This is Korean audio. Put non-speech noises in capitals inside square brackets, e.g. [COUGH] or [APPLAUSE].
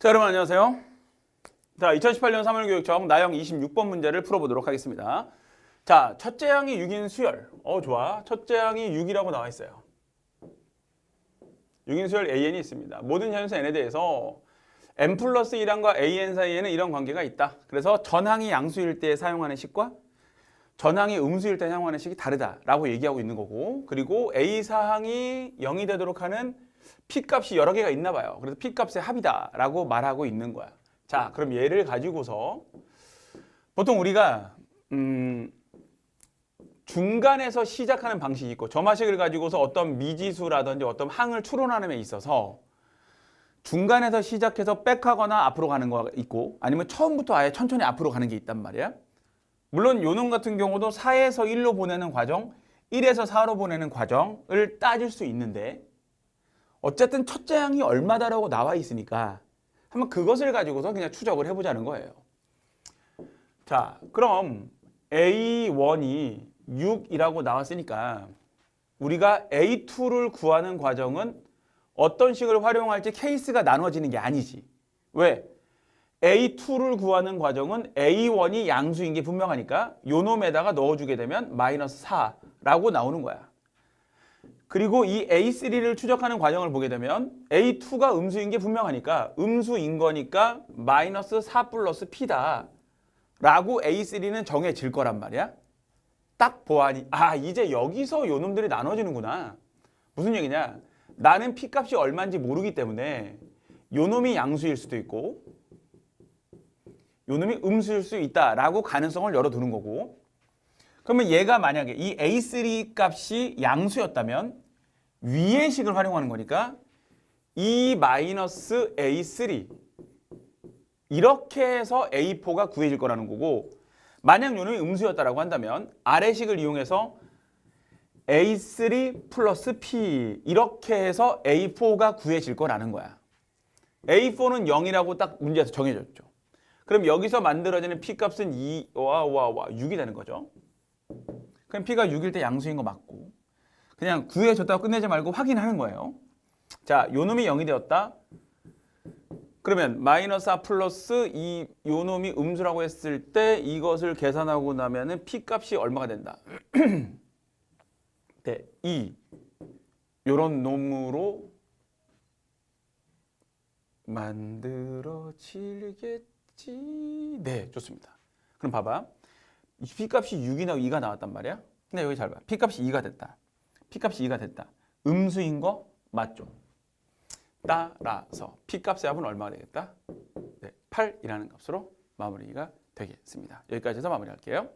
자, 여러분 안녕하세요. 자, 2018년 3월 교육청 나형 26번 문제를 풀어보도록 하겠습니다. 자, 첫째 항이 6인 수열. 어, 좋아. 첫째 항이 6이라고 나와 있어요. 6인 수열 AN이 있습니다. 모든 현수 N에 대해서 N 플러스 1항과 AN 사이에는 이런 관계가 있다. 그래서 전항이 양수일 때 사용하는 식과 전항이 음수일 때 사용하는 식이 다르다라고 얘기하고 있는 거고 그리고 A 사항이 0이 되도록 하는 P 값이 여러 개가 있나 봐요. 그래서 P 값의 합이다라고 말하고 있는 거야. 자, 그럼 얘를 가지고서 보통 우리가 음 중간에서 시작하는 방식이 있고 점화식을 가지고서 어떤 미지수라든지 어떤 항을 추론하는 데 있어서 중간에서 시작해서 백하거나 앞으로 가는 거 있고 아니면 처음부터 아예 천천히 앞으로 가는 게 있단 말이야. 물론 요놈 같은 경우도 4에서 1로 보내는 과정, 1에서 4로 보내는 과정을 따질 수 있는데 어쨌든 첫째 항이 얼마다라고 나와 있으니까 한번 그것을 가지고서 그냥 추적을 해보자는 거예요. 자, 그럼 A1이 6이라고 나왔으니까 우리가 A2를 구하는 과정은 어떤 식을 활용할지 케이스가 나눠지는 게 아니지. 왜? A2를 구하는 과정은 A1이 양수인 게 분명하니까 요 놈에다가 넣어주게 되면 마이너스 4라고 나오는 거야. 그리고 이 A3를 추적하는 과정을 보게 되면 A2가 음수인 게 분명하니까 음수인 거니까 마이너스 4 플러스 P다. 라고 A3는 정해질 거란 말이야. 딱 보아니 아 이제 여기서 요 놈들이 나눠지는구나. 무슨 얘기냐? 나는 P 값이 얼마인지 모르기 때문에 요 놈이 양수일 수도 있고 요 놈이 음수일 수 있다라고 가능성을 열어두는 거고 그러면 얘가 만약에 이 A3 값이 양수였다면 위의 식을 활용하는 거니까 E 마이너스 A3 이렇게 해서 A4가 구해질 거라는 거고 만약 요 놈이 음수였다라고 한다면 아래 식을 이용해서 A3 플러스 P 이렇게 해서 A4가 구해질 거라는 거야. A4는 0이라고 딱 문제에서 정해졌죠. 그럼 여기서 만들어지는 P 값은 2, 와, 와, 와, 6이 되는 거죠. 그럼 P가 6일 때 양수인 거 맞고 그냥 구해줬다고 끝내지 말고 확인하는 거예요. 자, 요 놈이 0이 되었다. 그러면 마이너스 4 플러스 이 요 놈이 음수라고 했을 때 이것을 계산하고 나면은 P 값이 얼마가 된다. [CLEARS THROAT] 네, 2. 요런 놈으로 만들어질겠 지. 네, 좋습니다. 그럼 봐봐. 이 P값이 6이나 2가 나왔단 말이야. 근데 여기 잘 봐. P값이 2가 됐다. P값이 2가 됐다. 음수인 거 맞죠? 따라서 P값의 합은 얼마가 되겠다? 네, 8이라는 값으로 마무리가 되겠습니다. 여기까지 해서 마무리할게요.